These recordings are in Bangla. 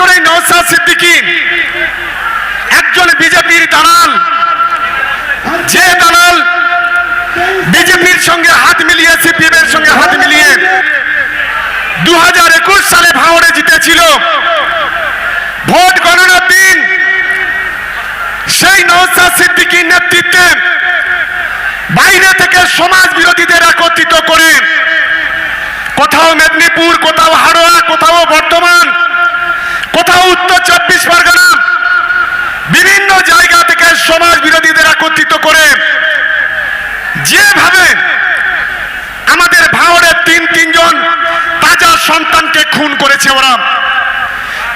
করে নৌসাদ সিদ্দিকী, একজন বিজেপির দালাল, যে দালাল বিজেপির সঙ্গে হাত মিলিয়ে সিপিএম এর সঙ্গে হাত মিলিয়ে দু হাজার একুশ সালে ভাঙড়ে জিতেছিল। ভোট গণনার দিন সেই নৌসাদ সিদ্দিকীর নেতৃত্বে বাইরে থেকে সমাজ বিরোধীদের একত্রিত করে, কোথাও মেদিনীপুর, কোথাও হাড়োয়া কোথাও বর্ধমান কোথাও উত্তর চব্বিশ পরগনা, বিভিন্ন জায়গা থেকে সমাজ বিরোধীদের একত্রিত করে যেভাবে আমাদের ভাঙড়ের তিন তিনজন তাজা সন্তানকে খুন করেছে ওরা।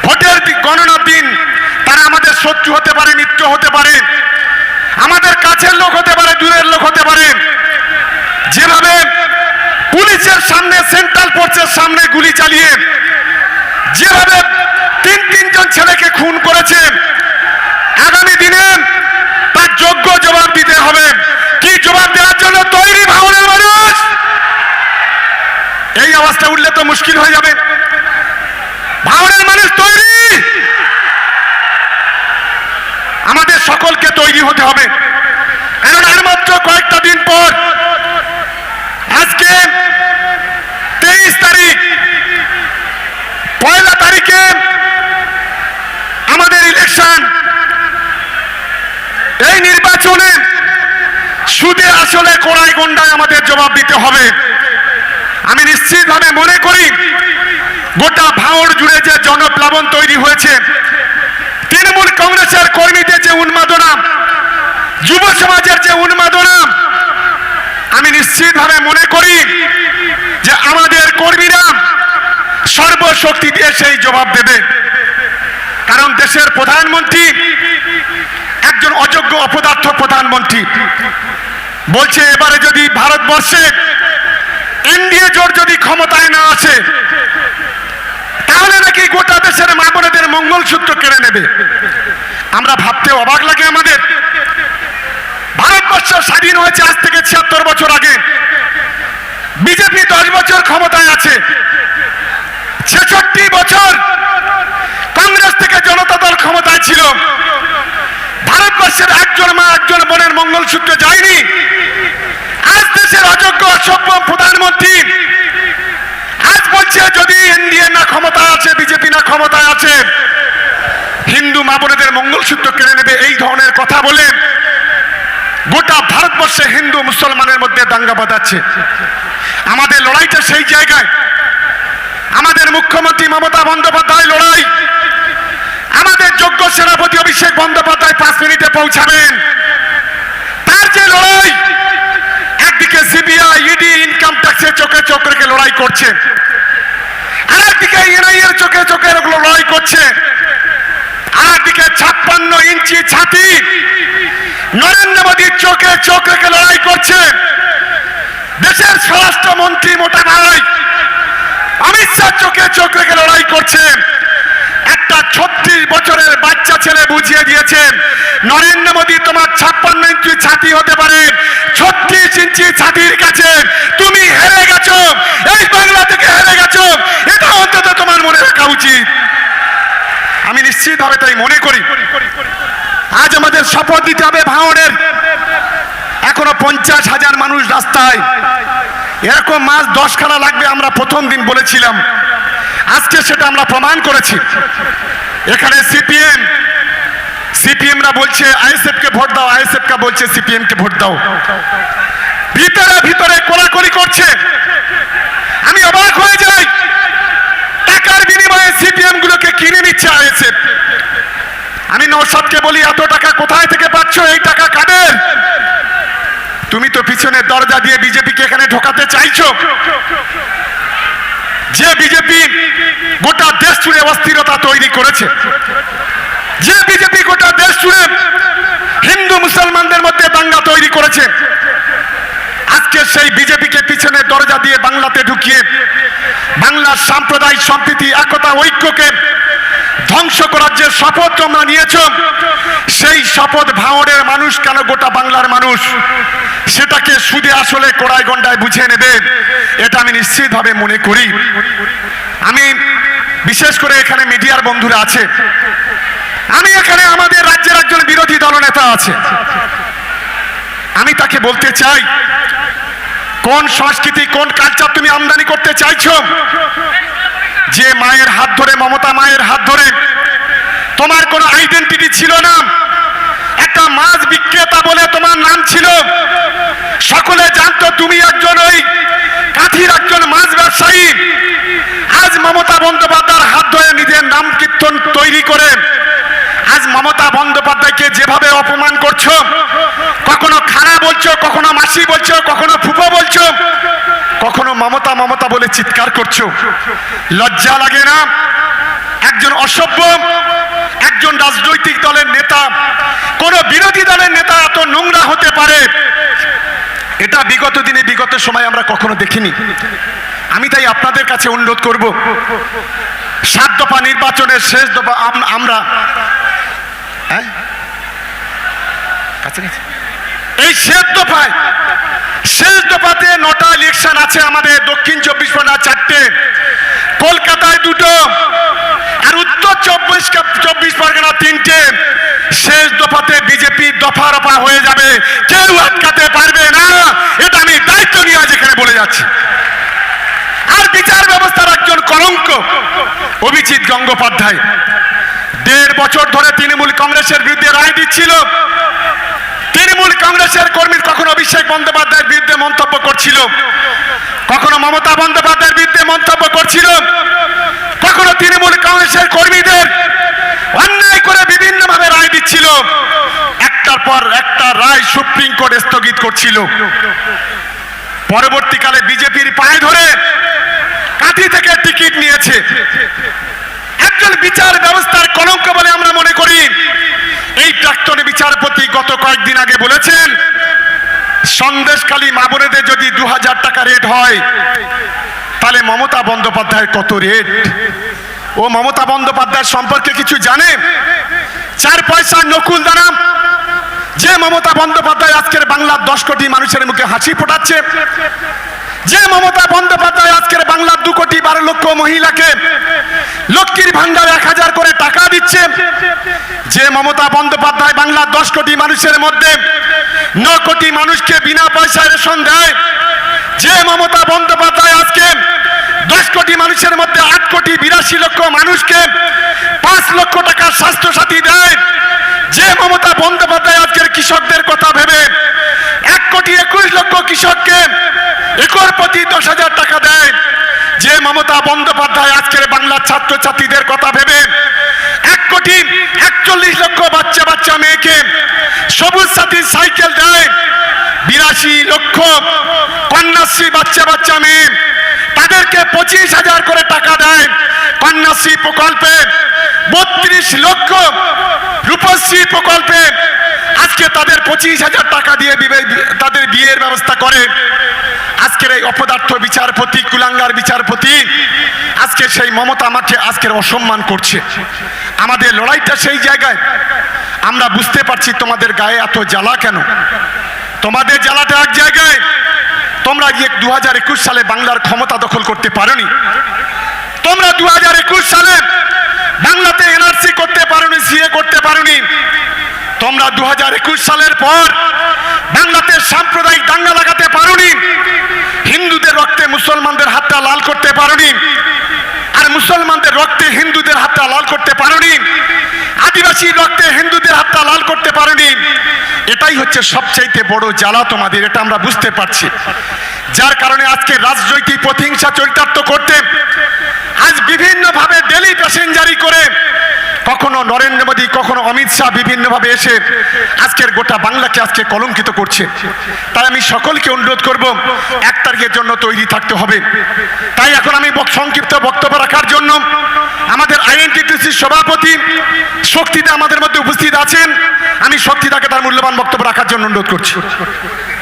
ভোটের গণনার দিন, তারা আমাদের শত্রু হতে পারে, মিত্র হতে পারে, আমাদের কাছের লোক হতে পারে, দূরের লোক হতে পারে। যেভাবে পুলিশের সামনে, সেন্ট্রাল ফোর্সের সামনে গুলি চালিয়ে তিনজন ছেলেকে খুন করেছে। আগামী দিনে তার যোগ্য জবাব দিতে হবে। কি জবাব দেওয়ার জন্য তৈরি ভাঙনের মানুষ? এই অবস্থা উঠলে তো মুশকিল হয়ে যাবে। ভাঙনের মানুষ তৈরি। আমাদের সকলকে তৈরি হতে হবে। কারণ আর মাত্র কয়েকটা দিন পর আজকে তেইশ তারিখ, পয়লা তারিখে ইলেকশন এই নির্বাচনে সুদে আসলে কোড়াই গন্ডায় আমাদের জবাব দিতে হবে। আমি নিশ্চিতভাবে মনে করি, গোটা ভাঙড় জুড়ে যে জনপ্লাবন তৈরি হয়েছে, তৃণমূল কংগ্রেসের কর্মীদের যে উন্মাদনা, যুব সমাজের যে উন্মাদনা, আমি নিশ্চিতভাবে মনে করি যে আমাদের কর্মীরা সর্বশক্তি দিয়ে সেই জবাব দেবে। কারণ দেশের প্রধানমন্ত্রী একজন অযোগ্য অপদার্থ প্রধানমন্ত্রী। বলছে এবারে যদি ভারতবর্ষে এনডিএ জোট যদি ক্ষমতায় না আসে, তাহলে নাকি গোটা দেশের মা বোনেদের মঙ্গলসূত্র কেড়ে নেবে। আমরা ভাবতে অবাক লাগে আমাদের। ভারতবর্ষ স্বাধীন হয়েছে আজ থেকে ছিয়াত্তর বছর আগে। বিজেপি দশ বছর ক্ষমতায় আছে। ছেষট্টি বছর কংগ্রেস থেকে জনতা দল ক্ষমতায় ছিল ভারতবর্ষের একজন মা, একজন বোনের মঙ্গলসূত্র যায়নি। আজ দেশের অযোগ্য অসভ্য প্রধানমন্ত্রী। আজ বলছে, যদি এনডিএ না ক্ষমতায় আছে, বিজেপি না ক্ষমতায় আছে, হিন্দু মা বোনেদের মঙ্গলসূত্র কেড়ে নেবে এই ধরনের কথা বলে গোটা ভারতবর্ষে হিন্দু মুসলমানের মধ্যে দাঙ্গা বাঁধাচ্ছে। আমাদের লড়াইটা সেই জায়গায়। আমাদের মুখ্যমন্ত্রী মমতা বন্দ্যোপাধ্যায় লড়াই আমাদের যোগ্য সেনাপতি অভিষেক বন্দ্যোপাধ্যায় পাঁচ মিনিটে পৌঁছাবেন। তার যে লড়াই, একদিকে সিবিআই ইডি ইনকাম ট্যাক্সের চোখে চোখ রেখে লড়াই করছে। আর একদিকে এনআই এর চোখে চোখে লড়াই করছে। আর একদিকে ছাপ্পান্ন ইঞ্চি ছাতি নরেন্দ্র মোদীর চোখে চোখ রেখে লড়াই করছে। দেশের স্বরাষ্ট্রমন্ত্রী মোটা ভাই অমিত শাহ চোখে চোখ রেখে লড়াই করছে। একটা ছত্রিশ বছরের বাচ্চা ছেলে বুঝিয়ে দিয়েছেন। নরেন্দ্র মোদী তোমার ছাপ্পান্ন ইঞ্চি ছাতি হতে পারে। ছত্রিশ ইঞ্চি ছাতির কাছে তুমি হেরে গেছো। এই বাংলা থেকে হেরে গেছো। এটা অন্তত তোমার মনে রাখা উচিত। আমি নিশ্চিতভাবে তাই মনে করি। আজ আমাদের শপথ দিতে হবে ভাঙড়ের এখনও পঞ্চাশ হাজার মানুষ রাস্তায়। এরকম মাস দশখানা লাগবে, আমরা প্রথম দিন বলেছিলাম। আজকে সেটা আমরা প্রমাণ করেছি। এখানে সিপিএম, সিপিএমরা বলছে আইএসএফ কে ভোট দাও আইএসএফ কা বলছে সিপিএম কে ভোট দাও। ভিতরে ভিতরে কোলাকুলি করছে। আমি অবাক হয়ে যাই। টাকার বিনিময়ে সিপিএম গুলোকে কিনে নিচ্ছে আইএসএফ। আমি নৌসাদকে বলি, এত টাকা কোথায় থেকে পাচ্ছ? এই টাকা কাদের? তুমি তো পিছনের দরজা দিয়ে বিজেপিকে এখানে ঢোকাতে চাইছো। যে বিজেপি গোটা দেশ জুড়ে অস্থিরতা তৈরি করেছে, যে বিজেপি গোটা দেশ জুড়ে হিন্দু মুসলমানদের মধ্যে দাঙ্গা তৈরি করেছে, আজকে সেই বিজেপিকে পিছনে দরজা দিয়ে বাংলাতে ঢুকিয়ে বাংলার সাম্প্রদায়িক সম্প্রীতি, একতা, ঐক্যকে ধ্বংস করার যে শপথ তোমরা নিয়েছ, সেই শপথ ভাঙড়ের মানুষ কেন গোটা বাংলার মানুষ? সেটাকে সুদে আসলে কোড়াই গন্ডায় বুঝে নেবে, এটা আমি নিশ্চিতভাবে মনে করি। আমি বিশেষ করে এখানে মিডিয়ার বন্ধুরা আছে। আমি এখানে আমাদের রাজ্যের একজন বিরোধী দলনেতা আছে। আমি তাকে বলতে চাই, কোন সংস্কৃতি, কোন কালচার তুমি আমদানি করতে চাইছো? যে মায়ের হাত ধরে, মমতা মায়ের হাত ধরে, তোমার কোনো আইডেন্টিটি ছিল না। একটা মাছ বিক্রেতা বলে তোমার নাম ছিল। সকলে জানতো তুমি একজন ওই কাঠির একজন মাছ ব্যবসায়ী। আজ মমতা বন্দ্যোপাধ্যায়ের হাত ধরে নিজের নাম কীর্তন তৈরি করে, আজ মমতা বন্দ্যোপাধ্যায়কে যেভাবে অপমান করছ, কখনো খানা বলছো, কখনো মাসি বলছো, কখনো ফুপো বলছো, কখনো মমতা মমতা বলে চিৎকার করছ লজ্জা লাগে না একজন অসভ্য, একজন রাজনৈতিক দলের নেতা, কোন বিরোধী দলের নেতা এত নোংরা হতে পারে এটা বিগত দিনে, বিগত সময় আমরা কখনো দেখিনি আমি তাই আপনাদের কাছে অনুরোধ করব, সাত দফা নির্বাচনের শেষ দফা আমরা হ্যাঁ? কাছাকাছি? এই শেষ দফায়, শেষ দফাতে নটা ইলেকশন আছে আমাদের দক্ষিণ চব্বিশ পরগনা চারটে। কলকাতায় দুটো, আর উত্তর চব্বিশ চব্বিশ পরগনা তিনটে। শেষ দফাতে বিজেপি দফা রফা হয়ে যাবে। কেউ আটকাতে পারবে না। এটা আমি দায়িত্ব নিয়ে আজ এখানে বলে যাচ্ছি। আর বিচার ব্যবস্থার একজন কলঙ্ক, অভিজিৎ গঙ্গোপাধ্যায়। দেড় বছর ধরে তৃণমূল কংগ্রেসের বিরুদ্ধে রায় দিচ্ছিল। তৃণমূল কংগ্রেসের কর্মী কখনো অভিষেক বন্দ্যোপাধ্যায়ের বিরুদ্ধে মন্তব্য করছিল? কখনো মমতা বন্দ্যোপাধ্যায়ের বিরুদ্ধে মন্তব্য করছিল? কখনো তৃণমূল কংগ্রেসের কর্মীদের অন্যায় করে বিভিন্ন ভাবে রায় দিচ্ছিল? একটার পর একটা রায় সুপ্রিম কোর্ট স্থগিত করছিল। পরবর্তীকালে বিজেপির পায়ে ধরে কাঁথি থেকে টিকিট নিয়েছে। একজন বিচার ব্যবস্থার কলঙ্ক বলে আমরা মনে করি। এই প্রাক্তন বিচারপতি গত কয়েকদিন আগে বলেছেন, সন্দেশখালী মা বোনেদের যদি দু হাজার টাকা রেট হয়, তাহলে মমতা বন্দ্যোপাধ্যায়ের কত রেট? ও মমতা বন্দ্যোপাধ্যায় সম্পর্কে কিছু জানে? চার পয়সার নকুল দানা। যে মমতা বন্দ্যোপাধ্যায় আজকের বাংলার দশ কোটি মানুষের মুখে হাসি ফোটাচ্ছে, যে মমতা বন্দ্যোপাধ্যায় আজকের বাংলার দু কোটি বারো লক্ষ মহিলাকে লক্ষ্মীর ভান্ডার এক হাজার করে টাকা দিচ্ছে যে মমতা বন্দ্যোপাধ্যায় বাংলার দশ কোটি মানুষের মধ্যে ন কোটি মানুষকে বিনা পয়সায় রেশন দেয়, যে মমতা বন্দ্যোপাধ্যায় আজকে দশ কোটি মানুষের মধ্যে আট কোটি বিরাশি লক্ষ মানুষকে পাঁচ লক্ষ টাকা স্বাস্থ্য সাথী দেয়, যে মমতা বন্দ্যোপাধ্যায় আজকের কৃষকদের কথা ভেবে এক কোটি একুশ লক্ষ কৃষককে একর প্রতি দশ হাজার টাকা দেয়, যে মমতা বন্দ্যোপাধ্যায় আজকের বাংলার ছাত্রছাত্রীদের কথা ভেবে এক কোটি একচল্লিশ লক্ষ বাচ্চা বাচ্চা মেয়েকে সবুজ সাথী সাইকেল দেয় বিরাশি লক্ষ কন্যাশ্রী বাচ্চা বাচ্চা মেয়ে, তাদেরকে পঁচিশ হাজার করে টাকা দেয় কন্যাশ্রী প্রকল্পে। বত্রিশ লক্ষ রূপশ্রী প্রকল্পে আজকে তাদের পঁচিশ হাজার টাকা দিয়ে তাদের বিয়ের ব্যবস্থা করে। আজকের এই অপদার্থ বিচারপতি, কুলাঙ্গার বিচারপতি, আজকে সেই মমতা আমাকে আজকের অসম্মান করছে। আমাদের লড়াইটা সেই জায়গায়। আমরা বুঝতে পারছি তোমাদের গায়ে এত জ্বালা কেন? তোমাদের জ্বালাটা এক জায়গায়, তোমরা গিয়ে দু হাজার একুশ সালে বাংলার ক্ষমতা দখল করতে পারোনি। তোমরা দু হাজার একুশ সালে বাংলাতে এনআরসি করতে পারোনি, সিএ করতে পারোনি। তোমরা দু হাজার একুশ সালের পর বাংলাতে সাম্প্রদায়িক দাঙ্গা লাগাতে পারোনি। হিন্দুদের রক্তে মুসলমানদের হাতটা লাল করতে পারোনি। আর মুসলমানদের রক্তে হিন্দুদের হাতটা লাল করতে পারোনি। আদিবাসী রক্তে হিন্দুদের হাতটা লাল করতে পারোনি। এটাই হচ্ছে সবচাইতে বড় জ্বালা তোমাদের, এটা আমরা বুঝতে পারছি। যার কারণে আজকে রাজনৈতিক প্রতিহিংসা চরিতার্থ করতে আজ বিভিন্নভাবে ডেলি প্যাসেঞ্জারি করে কখনো নরেন্দ্র মোদী কখনো অমিত শাহ বিভিন্ন ভাবে এসে আজকের গোটা বাংলাকে আজকে কলঙ্কিত করছে। তাই আমি সকলকে অনুরোধ করব এক তারিখের জন্য তৈরি থাকতে হবে। তাই এখন আমি সংক্ষিপ্ত বক্তব্য রাখার জন্য আমাদের আইএনটিটিসির সভাপতি শক্তিদা আমাদের মধ্যে উপস্থিত আছেন। আমি শক্তিদাকে তার মূল্যবান বক্তব্য রাখার জন্য অনুরোধ করছি।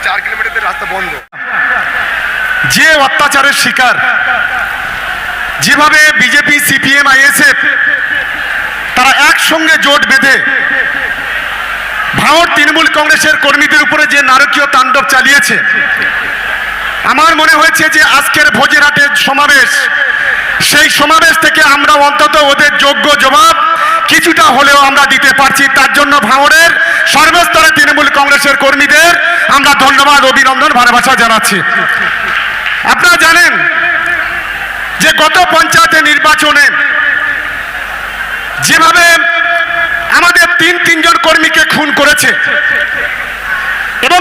চার কিলোমিটার রাস্তা বন্ধ। যে অত্যাচারের শিকার যেভাবে বিজেপি সিপিএম আইএসএফ তারা একসঙ্গে জোট বেঁধে ভারত তৃণমূল কংগ্রেসের কর্মীদের উপরে যে নারকীয় তাণ্ডব চালিয়েছে, আমার মনে হয়েছে যে আজকের ভোজেরহাটের সমাবেশ, সেই সমাবেশ থেকে আমরা অন্তত ওদের যোগ্য জবাব কিছুটা হলেও আমরা দিতে পারছি। তার জন্য ভাঙড়ের সর্বস্তরে তৃণমূল কংগ্রেসের কর্মীদের আমরা ধন্যবাদ, অভিনন্দন, ভালোবাসা জানাচ্ছি। আপনারা জানেন যে গত পঞ্চায়েতে নির্বাচনে যেভাবে আমাদের তিন তিনজন কর্মীকে খুন করেছে এবং